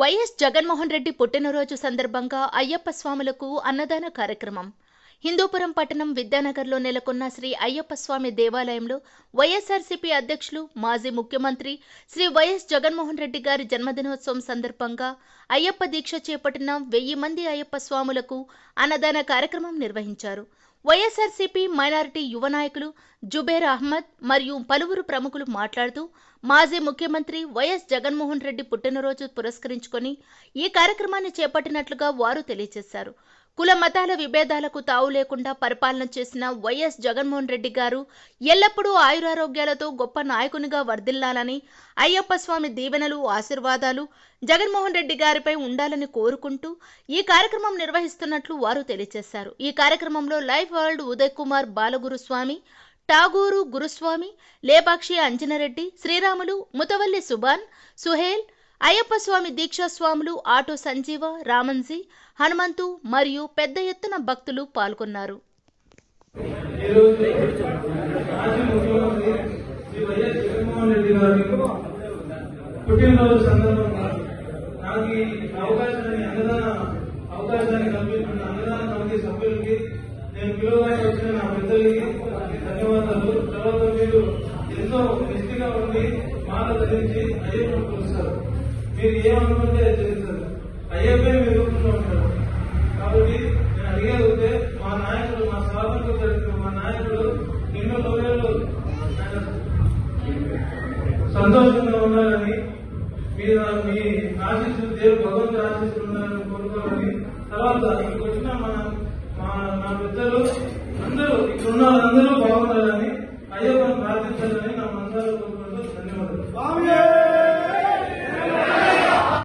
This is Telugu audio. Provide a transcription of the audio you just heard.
వైఎస్ జగన్మోహన్ రెడ్డి పుట్టినరోజు సందర్భంగా అయ్యప్ప స్వాములకు అన్నదాన కార్యక్రమం. హిందూపురం పట్టణం విద్యానగర్లో నెలకొన్న శ్రీ అయ్యప్ప స్వామి దేవాలయంలో వైఎస్ఆర్సీపీ అధ్యక్షులు మాజీ ముఖ్యమంత్రి శ్రీ వైఎస్ జగన్మోహన్ రెడ్డి గారి జన్మదినోత్సవం సందర్భంగా అయ్యప్ప దీక్ష చేపట్టిన వెయ్యి మంది అయ్యప్ప స్వాములకు అన్నదాన కార్యక్రమం నిర్వహించారు. వైఎస్ఆర్సీపీ మైనారిటీ యువ నాయకులు జుబేర్ అహ్మద్ మరియు పలువురు ప్రముఖులు మాట్లాడుతూ మాజీ ముఖ్యమంత్రి వైఎస్ జగన్మోహన్ రెడ్డి పుట్టినరోజు పురస్కరించుకొని ఈ కార్యక్రమాన్ని చేపట్టినట్లుగా వారు తెలియజేశారు. కుల మతాల విభేదాలకు తావు లేకుండా పరిపాలన చేసిన వైఎస్ జగన్మోహన్ రెడ్డి గారు ఎల్లప్పుడూ ఆయురారోగ్యాలతో గొప్ప నాయకునిగా వర్ధిల్లాలని అయ్యప్ప స్వామి దీవెనలు ఆశీర్వాదాలు జగన్మోహన్ రెడ్డి గారిపై ఉండాలని కోరుకుంటూ ఈ కార్యక్రమం నిర్వహిస్తున్నట్లు వారు తెలియజేశారు. ఈ కార్యక్రమంలో లైఫ్ వరల్డ్ ఉదయ్ కుమార్ బాలగురుస్వామి టాగూరు గురుస్వామి లేపాక్షి అంజనరెడ్డి శ్రీరాములు ముతవల్లి సుబాన్ సుహేల్ అయ్యప్ప స్వామి దీక్షాస్వాములు ఆటో సంజీవ రామంజీ హనుమంతు మరియు పెద్ద ఎత్తున భక్తులు పాల్గొన్నారు. పుట్టినరోజు సందర్భంగా నాకు ఈ అవకాశాన్ని అన్నదాన అవకాశాన్ని కల్పిస్తున్న అన్నదాన కమిటీ సభ్యులకి నేను వచ్చిన నా పెద్దలకి ధన్యవాదాలు. తర్వాత మీరు ఎంతో నిష్ఠగా ఉండి మాట ధరించి అయ్యప్ప మీరు ఏమనుకుంటే అది అయ్యప్పే మీరు ఉంటారు. కాబట్టి నేను అడిగేది ఉంటే మా నాయకుడు మా స్వాతంత్ర చరిత్ర మా నాయకుడు ఎన్నో లోయలు సంతోషంగా ఉన్నారని మీరు మీ ఆశీస్సులు దేవుడు భగవంతుడు ఆశీస్సులు కోరుకోవాలని తర్వాత ఇక్కడికి వచ్చిన మన మా మా పెద్దలు అందరూ ఇక్కడ ఉన్న వాళ్ళందరూ బాగుండాలని అయ్యప్పని ప్రార్థించాలని నా